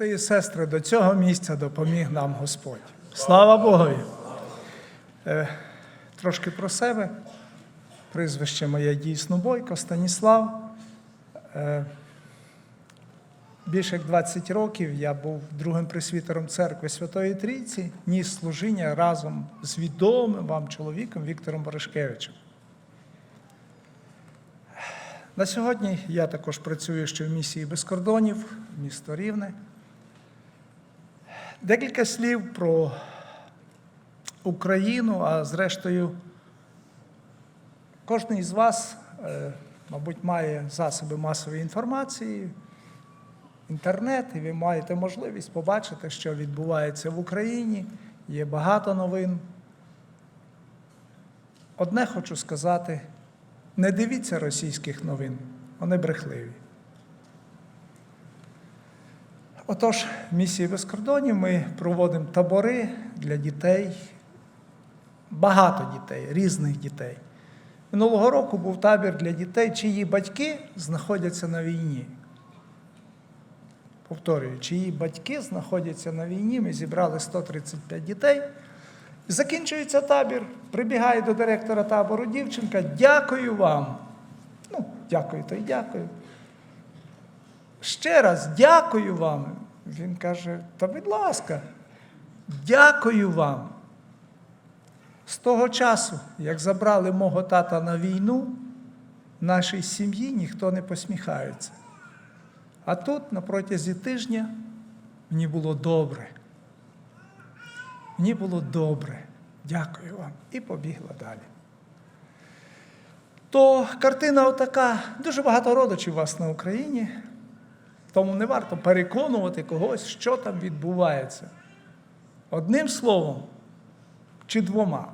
Брати і сестри, до цього місця допоміг нам Господь. Слава Богові! Е, трошки про себе. Прізвище моє дійсно Бойко, Станіслав. Е, більше як 20 років я був другим пресвітером церкви Святої Трійці, ніс служіння разом з відомим вам чоловіком Віктором Борошкевичем. На сьогодні я також працюю ще в місії без кордонів, місто Рівне. Декілька слів про Україну, а зрештою, кожен із вас, е, мабуть, має засоби масової інформації, інтернет, і ви маєте можливість побачити, що відбувається в Україні. Є багато новин. Одне хочу сказати: не дивіться російських новин, вони брехливі. Отож, в місії без кордонів ми проводимо табори для дітей, багато дітей, різних дітей. Минулого року був табір для дітей, чиї батьки знаходяться на війні. Повторюю, чиї батьки знаходяться на війні. Ми зібрали 135 дітей. Закінчується табір, прибігає до директора табору дівчинка. Дякую вам. Ну, дякую, то й дякую. Ще раз дякую вам. Він каже: та будь ласка, дякую вам. З того часу, як забрали мого тата на війну, в нашій сім'ї ніхто не посміхається. А тут, на протязі тижня, мені було добре. Мені було добре. Дякую вам. І побігла далі. То картина отака. Дуже багато родичів у вас на Україні. Тому не варто переконувати когось, що там відбувається. Одним словом чи двома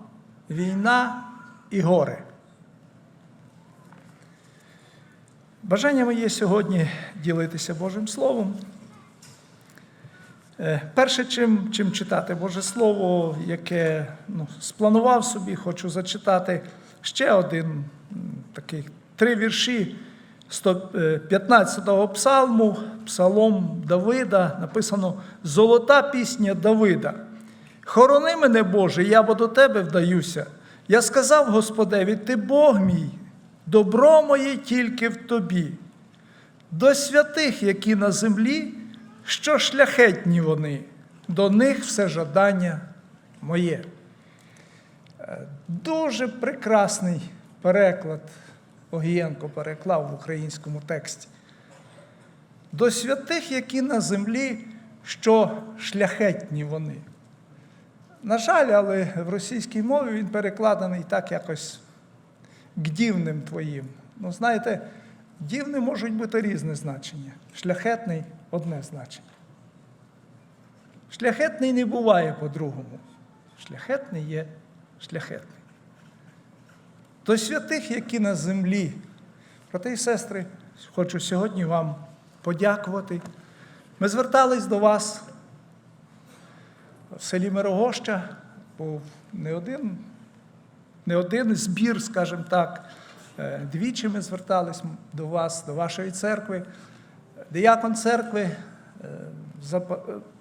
війна і горе. Бажання моє сьогодні ділитися Божим Словом. Е, Перше, чим, чим читати Боже Слово, яке ну, спланував собі, хочу зачитати ще один такий три вірші 115-го псалму, псалом Давида, написано Золота пісня Давида. Хорони мене, Боже, я бо до тебе вдаюся. Я сказав Господеві, ти Бог мій, добро моє тільки в тобі. До святих, які на землі, що шляхетні вони, до них все жадання моє. Е, Дуже прекрасний переклад Огієнко переклав в українському тексті. До святих, які на землі, що шляхетні вони. На жаль, але в російській мові він перекладений так якось к дівним твоїм. Ну, знаєте, дівним можуть бути різне значення. Шляхетний одне значення. Шляхетний не буває по-другому. Шляхетний є шляхетний. До святих, які на землі. Брати і сестри, хочу сьогодні вам подякувати. Ми звертались до вас в селі Мирогоща, був не один, не один збір, скажімо так. Е, Двічі ми звертались до вас, до вашої церкви. Деякон церкви, е, е,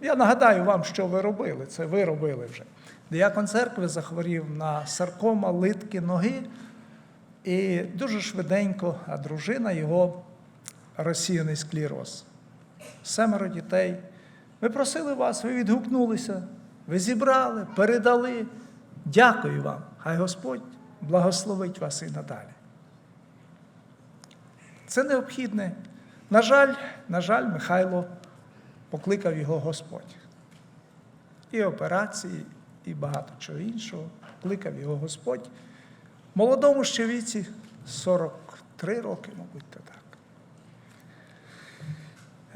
я нагадаю вам, що ви робили, це ви робили вже. Деякон церкви захворів на саркома, литки, ноги, і дуже швиденько, дружина його розсіяний склероз. Семеро дітей. Ми просили вас, ви відгукнулися, ви зібрали, передали. Дякую вам. Хай Господь благословить вас і надалі. Це необхідне. На жаль, на жаль, Михайло покликав його Господь. І операції, і багато чого іншого. Кликав його Господь. Молодому ще віці 43 роки, мабуть, то так.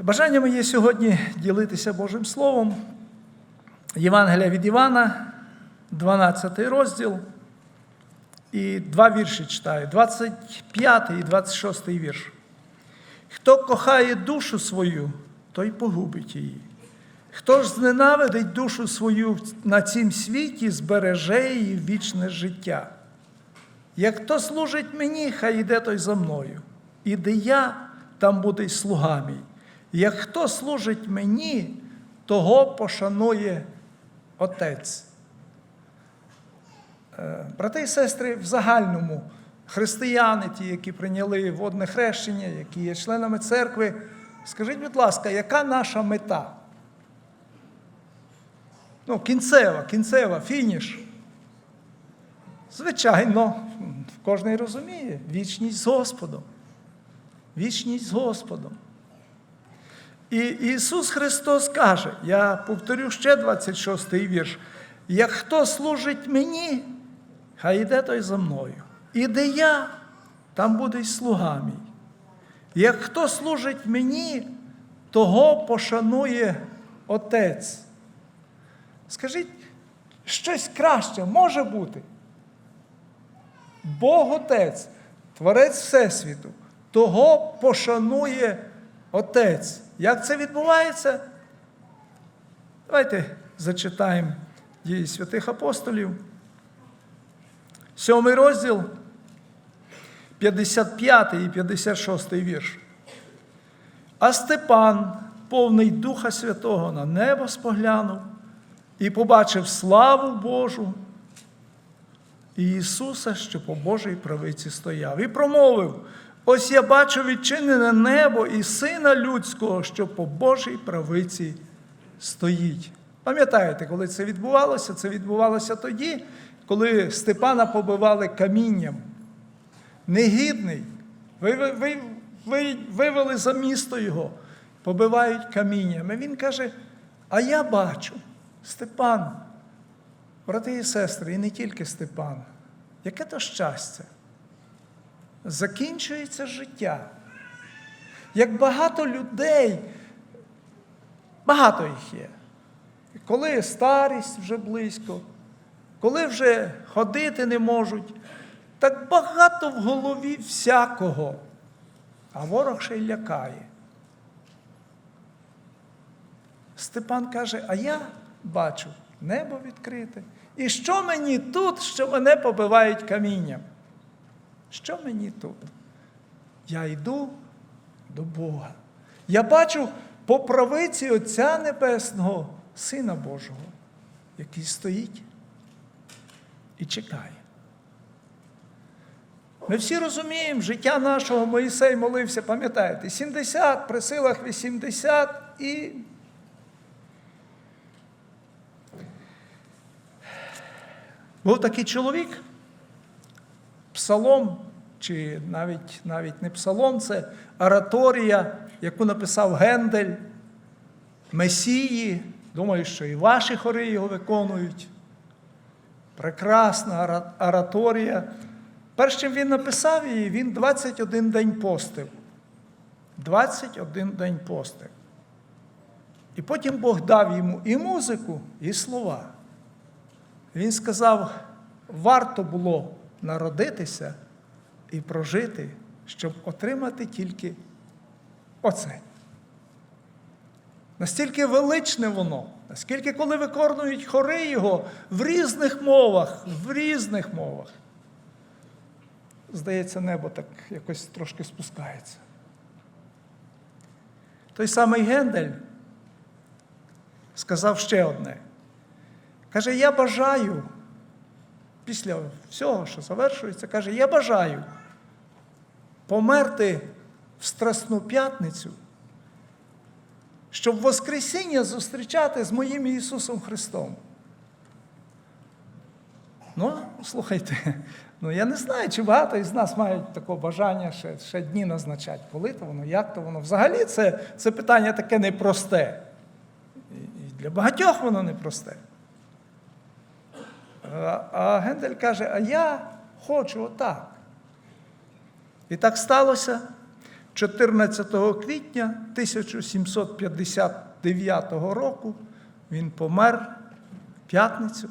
Бажання моє сьогодні ділитися Божим Словом. Євангелія від Івана, 12 розділ. І два вірші читаю, 25 і 26 вірш. Хто кохає душу свою, той погубить її. Хто ж зненавидить душу свою на цім світі, збереже її вічне життя. Як хто служить мені, хай іде той за мною. І де я, там буде й слуга мій. Як хто служить мені, того пошанує Отець. Е, Брати і сестри, в загальному християни, ті, які прийняли водне хрещення, які є членами церкви, скажіть, будь ласка, яка наша мета? Ну, кінцева, кінцева, фініш. Звичайно, кожен розуміє, вічність з Господом. Вічність з Господом. І Ісус Христос каже, я повторю ще 26-й вірш. Як хто служить мені, хай йде той за мною. І де я, там буде й слуга мій. Як хто служить мені, того пошанує Отець. Скажіть, щось краще може бути? Бог Отець, Творець Всесвіту, того пошанує Отець. Як це відбувається? Давайте зачитаємо дії святих апостолів. Сьомий розділ, 55 і 56 вірш. А Степан, повний Духа Святого, на небо споглянув і побачив славу Божу і Ісуса, що по Божій правиці стояв, і промовив: Ось я бачу відчинене небо і Сина Людського, що по Божій правиці стоїть. Пам'ятаєте, коли це відбувалося? Це відбувалося тоді, коли Степана побивали камінням. Негідний, ви, ви, ви, ви, вивели за місто його, побивають каміннями. Він каже: А я бачу, Степан, брати і сестри, і не тільки Степан, яке то щастя. Закінчується життя. Як багато людей, багато їх є. Коли старість вже близько, коли вже ходити не можуть, так багато в голові всякого, а ворог ще й лякає. Степан каже, а я бачу небо відкрите. І що мені тут, що мене побивають камінням? Що мені тут? Я йду до Бога. Я бачу по правиці Отця Небесного, Сина Божого, який стоїть і чекає. Ми всі розуміємо, життя нашого Моїсей молився, пам'ятаєте, 70, при силах 80 і. Був такий чоловік, псалом, чи навіть, навіть не псалом, це ораторія, яку написав Гендель, Месії. Думаю, що і ваші хори його виконують. Прекрасна ораторія. Перш чим він написав її, він 21 день постив. 21 день постив. І потім Бог дав йому і музику, і слова. Він сказав, варто було народитися і прожити, щоб отримати тільки оце. Настільки величне воно, наскільки, коли виконують хори його в різних мовах, в різних мовах, здається, небо так якось трошки спускається. Той самий Гендель сказав ще одне. Каже, я бажаю, після всього, що завершується, каже, я бажаю померти в Страсну п'ятницю, щоб Воскресіння зустрічати з моїм Ісусом Христом. Ну, слухайте, ну я не знаю, чи багато із нас мають таке бажання ще ще дні назначати, коли то воно, як то воно. Взагалі це це питання таке непросте. І для багатьох воно непросте. А Гендель каже, а я хочу отак. І так сталося 14 квітня 1759 року він помер в п'ятницю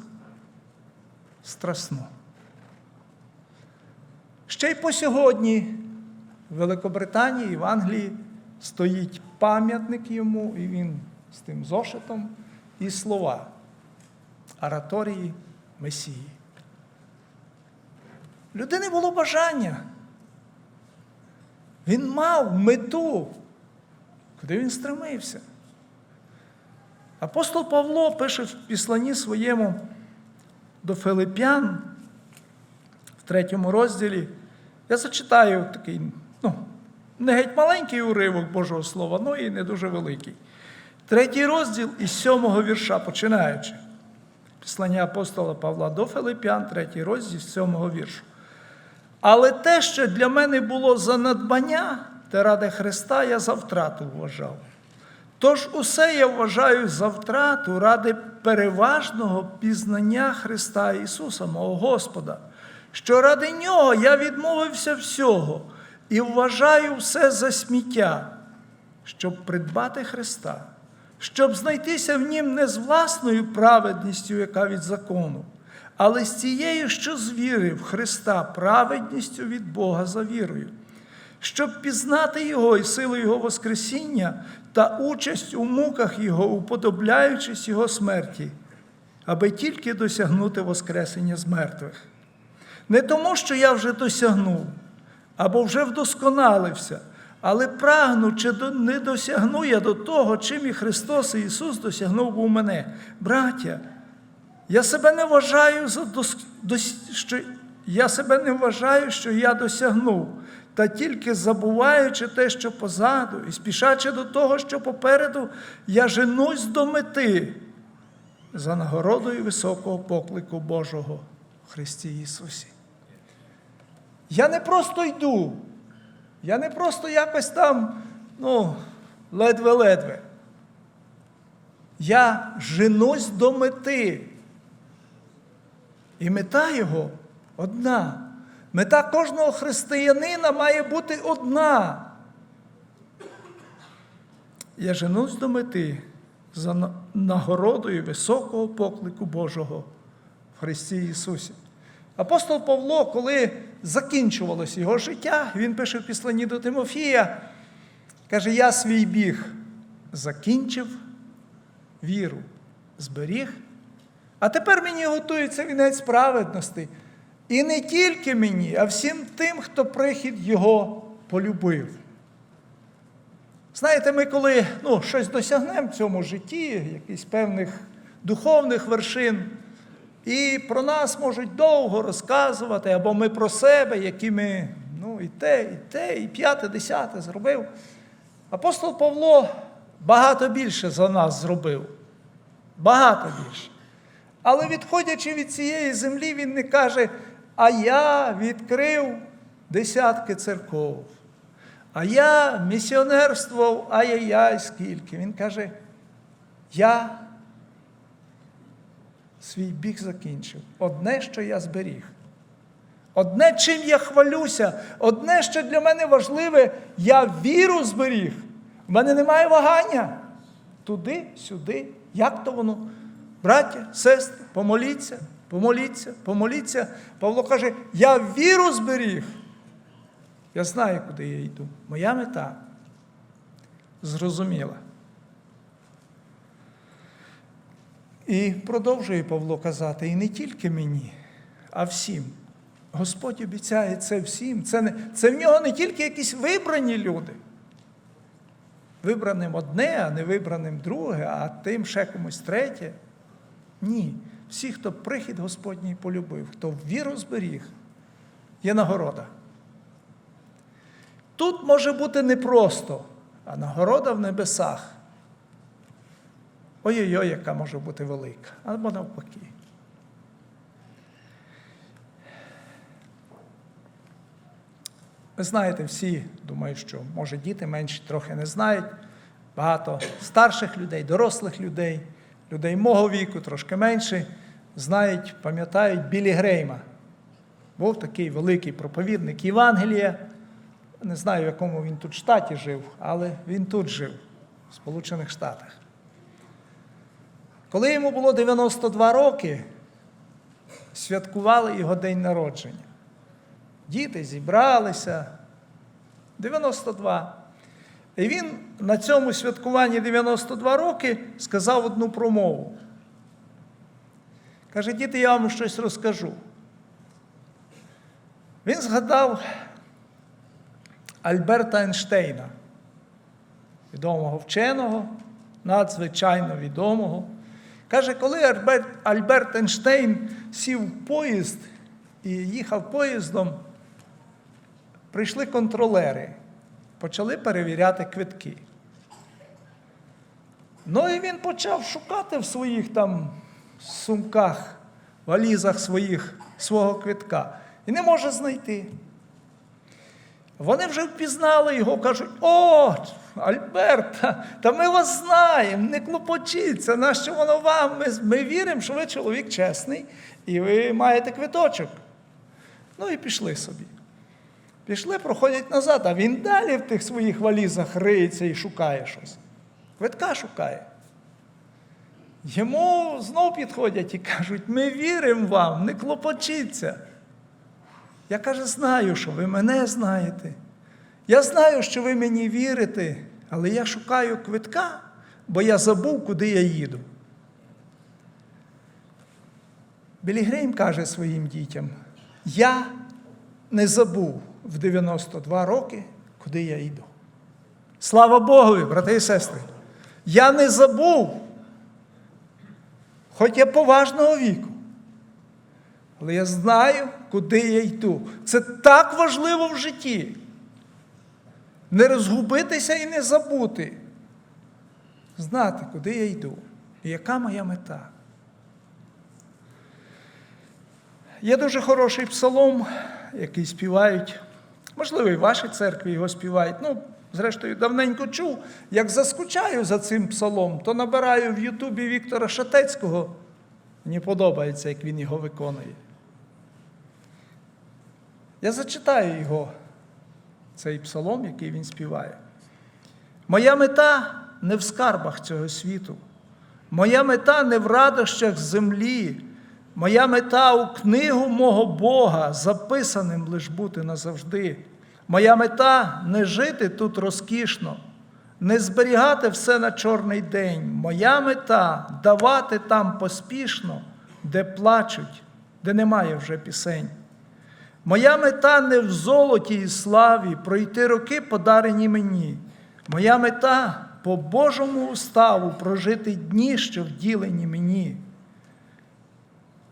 страсно. Ще й по сьогодні в Великобританії і в Англії стоїть пам'ятник йому, і він з тим зошитом, і слова ораторії Месії. Людини було бажання. Він мав мету, Куди він стремився? Апостол Павло пише в післанні своєму до Филип'ян в третьому розділі. Я зачитаю такий, ну, не геть маленький уривок Божого Слова, ну і не дуже великий. Третій розділ із сьомого вірша, починаючи. Післання апостола Павла до Филип'ян, третій розділ з сьомого віршу. Але те, що для мене було за надбання, те ради Христа я за втрату вважав. Тож усе я вважаю за втрату ради переважного пізнання Христа Ісуса, мого Господа, що ради Нього я відмовився всього і вважаю все за сміття, щоб придбати Христа, щоб знайтися в Нім не з власною праведністю, яка від закону, але з тією, що з віри в Христа, праведністю від Бога за вірою щоб пізнати Його і силу Його Воскресіння та участь у муках Його, уподобляючись Його смерті, аби тільки досягнути Воскресення з мертвих. Не тому, що я вже досягнув або вже вдосконалився, але прагну, чи не досягну я до того, чим і Христос і Ісус досягнув у мене. Браття, я себе не вважаю за дос... дос- що я себе не вважаю, що я досягнув, та тільки забуваючи те, що позаду, і спішачи до того, що попереду, я женусь до мети за нагородою високого поклику Божого в Христі Ісусі. Я не просто йду, я не просто якось там, ну, ледве-ледве. Я женусь до мети. І мета його одна. Мета кожного християнина має бути одна. Я женусь до мети за нагородою високого поклику Божого в Христі Ісусі. Апостол Павло, коли закінчувалось його життя, він пише в післанні до Тимофія, каже: Я свій біг закінчив, віру зберіг, а тепер мені готується вінець праведності. І не тільки мені, а всім тим, хто прихід його полюбив. Знаєте, ми коли ну, щось досягнемо в цьому житті, якихось певних духовних вершин, і про нас можуть довго розказувати, або ми про себе, які ми ну, і те, і те, і п'яте, десяте зробив. Апостол Павло багато більше за нас зробив. Багато більше. Але відходячи від цієї землі, він не каже, а я відкрив десятки церков. А я місіонерствував, ай-яй-яй, скільки. Він каже, я свій біг закінчив. Одне, що я зберіг. Одне, чим я хвалюся, одне, що для мене важливе, я віру зберіг. У мене немає вагання. Туди, сюди. Як то воно? Браття, сестри, помоліться, помоліться, помоліться. Павло каже, я віру зберіг. Я знаю, куди я йду. Моя мета зрозуміла. І продовжує Павло казати, і не тільки мені, а всім. Господь обіцяє це всім. Це, не, це в нього не тільки якісь вибрані люди. Вибраним одне, а не вибраним друге, а тим ще комусь третє. Ні. Всі, хто прихід Господній полюбив, хто віру зберіг, є нагорода. Тут може бути непросто, а нагорода в небесах. Ой-ой-ой, яка може бути велика, або навпаки. Ви знаєте, всі, думаю, що може діти менші трохи не знають. Багато старших людей, дорослих людей, людей мого віку, трошки менше, знають, пам'ятають Білі Грейма. Був такий великий проповідник Євангелія. Не знаю, в якому він тут штаті жив, але він тут жив, в Сполучених Штатах. Коли йому було 92 роки, святкували його день народження. Діти зібралися 92. І він на цьому святкуванні 92 роки сказав одну промову. Каже, діти, я вам щось розкажу. Він згадав Альберта Ейнштейна. відомого вченого, надзвичайно відомого. Каже, коли Альберт, Альберт Ейнштейн сів в поїзд і їхав поїздом, прийшли контролери, почали перевіряти квитки. Ну і він почав шукати в своїх там сумках, валізах своїх, свого квитка. І не може знайти. Вони вже впізнали його, кажуть: о, Альберт, та, ми вас знаємо, не клопочіться, нащо воно вам? Ми, ми віримо, що ви чоловік чесний і ви маєте квиточок. Ну і пішли собі. Пішли, проходять назад, а він далі в тих своїх валізах риється і шукає щось. Квитка шукає. Йому знов підходять і кажуть, ми віримо вам, не клопочіться. Я каже, знаю, що ви мене знаєте. Я знаю, що ви мені вірите, але я шукаю квитка, бо я забув, куди я їду. Білі Грейм каже своїм дітям: я не забув в 92 роки, куди я йду. Слава Богу, брати і сестри! Я не забув, хоч я поважного віку. Але я знаю, куди я йду. Це так важливо в житті. Не розгубитися і не забути. Знати, куди я йду і яка моя мета. Є дуже хороший псалом, який співають. Можливо, і в вашій церкві його співають. Ну, зрештою, давненько чув. Як заскучаю за цим псалом, то набираю в Ютубі Віктора Шатецького. Мені подобається, як він його виконує. Я зачитаю його, цей псалом, який він співає. Моя мета не в скарбах цього світу. Моя мета не в радощах землі. Моя мета у книгу мого Бога, записаним лиш бути назавжди. Моя мета не жити тут розкішно, не зберігати все на чорний день. Моя мета давати там поспішно, де плачуть, де немає вже пісень. Моя мета не в золоті і славі пройти роки, подарені мені. Моя мета по Божому уставу прожити дні, що вділені мені.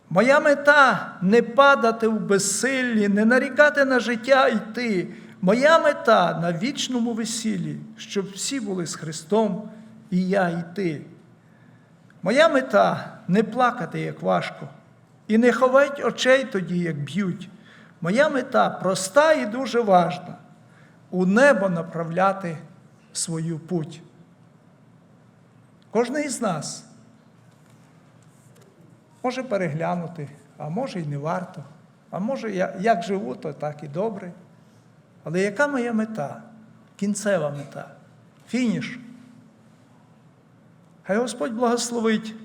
Моя мета не падати в безсиллі, не нарікати на життя йти. Моя мета на вічному весіллі, щоб всі були з Христом і я і ти. Моя мета не плакати, як важко, і не ховать очей тоді, як б'ють. Моя мета проста і дуже важна у небо направляти свою путь. Кожен із нас може переглянути, а може й не варто. А може, я, як живу, то так і добре. Але яка моя мета? Кінцева мета, фініш. Хай Господь благословить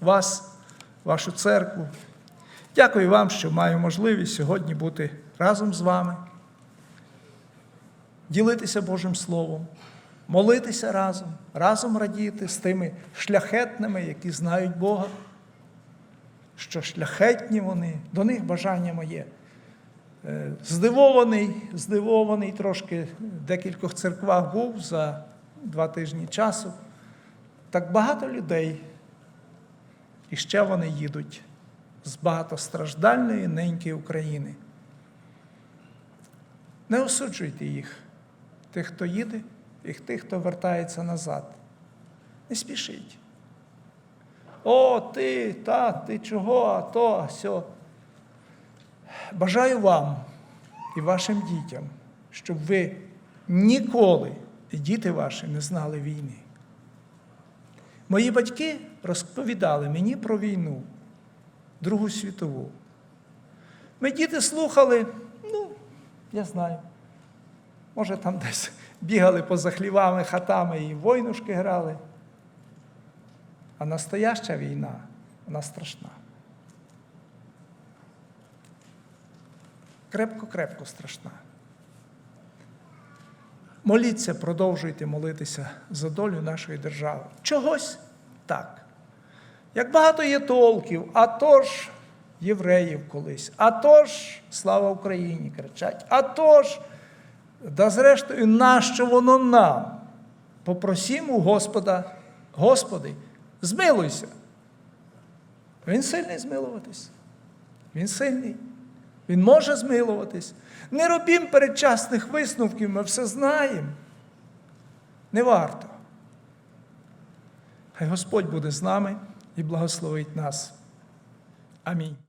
вас, вашу церкву. Дякую вам, що маю можливість сьогодні бути разом з вами, ділитися Божим Словом, молитися разом, разом радіти з тими шляхетними, які знають Бога, що шляхетні вони, до них бажання моє. Е, Здивований, здивований трошки в декількох церквах був за два тижні часу. Так багато людей, і ще вони їдуть з багатостраждальної неньки України. Не осуджуйте їх, тих, хто їде, і тих, хто вертається назад. Не спішіть. О, ти, та, ти чого, а то, а сьо. Бажаю вам і вашим дітям, щоб ви ніколи і діти ваші не знали війни. Мої батьки розповідали мені про війну, Другу світову. Ми діти слухали, ну, я знаю, може, там десь бігали поза хлівами, хатами і войнушки грали. А настояща війна, вона страшна. Крепко-крепко страшна. Моліться, продовжуйте молитися за долю нашої держави. Чогось так. Як багато є толків, а то ж євреїв колись, а то ж слава Україні кричать, а то ж, да зрештою, нащо воно нам? Попросімо Господа, Господи, змилуйся. Він сильний змилуватись. Він сильний. Він може змилуватись. Не робім передчасних висновків, ми все знаємо. Не варто. Хай Господь буде з нами і благословить нас. Амінь.